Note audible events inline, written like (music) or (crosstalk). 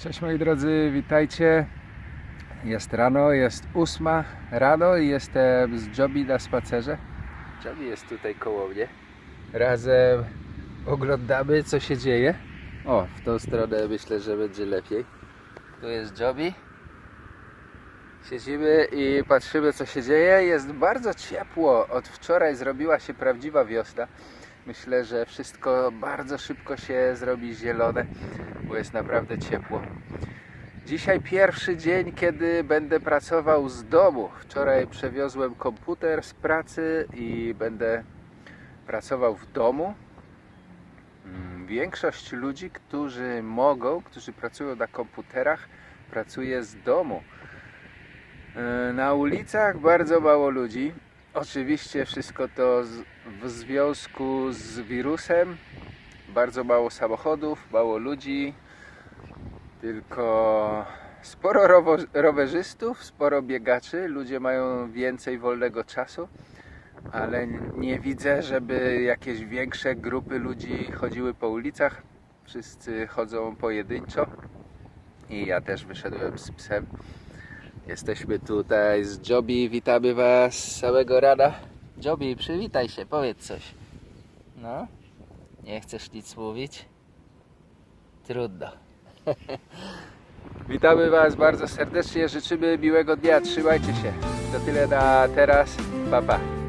Cześć moi drodzy, witajcie. Jest rano, jest ósma rano i jestem z Jobi na spacerze. Jobi jest tutaj koło mnie. Razem oglądamy co się dzieje. O, w tą stronę myślę, że będzie lepiej. Tu jest Jobi. Siedzimy i patrzymy co się dzieje. Jest bardzo ciepło. Od wczoraj zrobiła się prawdziwa wiosna. Myślę, że wszystko bardzo szybko się zrobi zielone, bo jest naprawdę ciepło. Dzisiaj pierwszy dzień, kiedy będę pracował z domu. Wczoraj przewiozłem komputer z pracy i będę pracował w domu. Mm, Większość ludzi, którzy mogą, którzy pracują na komputerach, pracuje z domu. E, Na ulicach bardzo mało ludzi. Oczywiście wszystko to w związku z wirusem. Bardzo mało samochodów, mało ludzi, tylko sporo rowo, rowerzystów, sporo biegaczy. Ludzie mają więcej wolnego czasu, ale nie widzę, żeby jakieś większe grupy ludzi chodziły po ulicach. Wszyscy chodzą pojedynczo i ja też wyszedłem z psem. Jesteśmy tutaj z Jobi, witamy Was z samego rana. Jobi, przywitaj się, powiedz coś. No, nie chcesz nic mówić? Trudno. (laughs) Witamy Was bardzo serdecznie, życzymy miłego dnia, trzymajcie się. To tyle na teraz, pa pa.